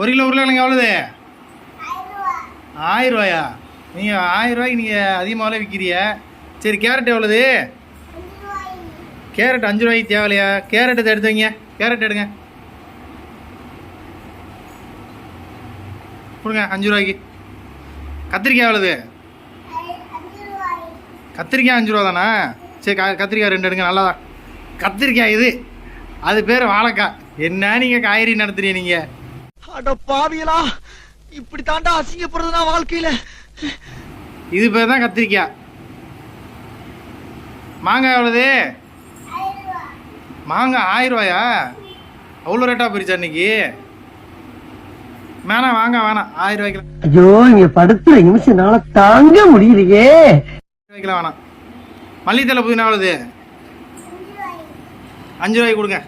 ஒரு கிலோ உருளைக்கிழங்கு எவ்வளோது ஆயிரம் ரூபாயா நீங்கள் ஆயிரம் ரூபாய்க்கு நீங்கள் அதிகமாகவே விற்கிறிய சரி கேரட் எவ்வளோது கேரட் அஞ்சு ரூபாய்க்கு தேவையில்லையா? கேரட் இதை எடுத்து வைங்க. கேரட் எடுங்க. கொடுங்க அஞ்சு ரூபாய்க்கு கத்திரிக்காய் எவ்வளோது கத்திரிக்காய் அஞ்சு ரூபா தானா சரி க கத்திரிக்காய் ரெண்டு எடுங்க நல்லா கத்திரிக்காய் இது. அது பேர் வாழைக்காய். என்ன நீங்கள் காய்கறி நடத்துறீங்க நீங்கள் அட பாவியலா இப்படி தாண்டா அசிங்கப்படுறது நான் வாழ்க்கையில. இது பேர் தான் கத்திரிக்காய் மாங்காய் எவ்வளோது மாங்காய் ஆயிரம் ரூபாயா? அவ்வளோ ரேட்டாக போயிருச்சா இன்னைக்கு? வேணாம் வாங்க வேணாம். ஆயிரம் ரூபாய்க்கு ஐயோ இங்க படுத்துற நிமிஷம்னால தாங்க முடியலையே. ரூபாய்க்குலாம் வேணாம். மல்லித்தலை புதினா எவ்வளோது அஞ்சு ரூபாய்க்கு கொடுங்க.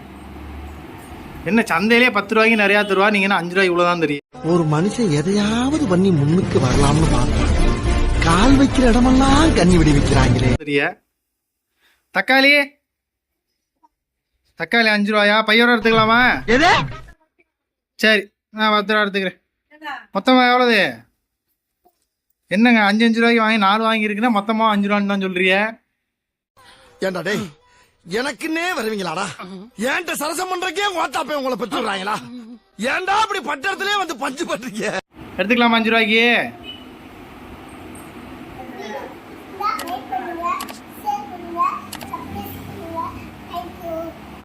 என்ன சந்தையிலே பத்து ரூபாய்க்கு நிறையா தருவா என்ன அஞ்சு ரூபாய்க்கு இவ்வளோ தான் தெரியும் ஒரு மனுஷன் எதையாவது பண்ணி முன்னுக்கு வரலாம்னு பார்த்தான் கால் வைக்கிற இடமெல்லாம் கண்ணி விடி வைக்கிறாங்களே. தெரிய தக்காளி? தக்காளி அஞ்சு ரூபாயா? பையோட எடுத்துக்கலாமா? எது? சரி நான் பத்து ரூபா எடுத்துக்கிறேன். மொத்தமாக எவ்வளோது என்னங்க அஞ்சு அஞ்சு ரூபாய்க்கு வாங்கி நாலு வாங்கியிருக்குன்னா மொத்தமாக அஞ்சு ரூபான்னு தான் சொல்றிய ஏண்டா டேய் எனக்குன்னே வருவீங்களாடா? ஏன்ட்ட சரசம் பண்றக்கே ஓட்டாப்பே உங்களை பெற்றுறாங்களா ஏன்டா அப்படி பட்டத்திலே வந்து பஞ்சு பண்றீங்க? எடுத்துக்கலாமா அஞ்சு ரூபாய்க்கு?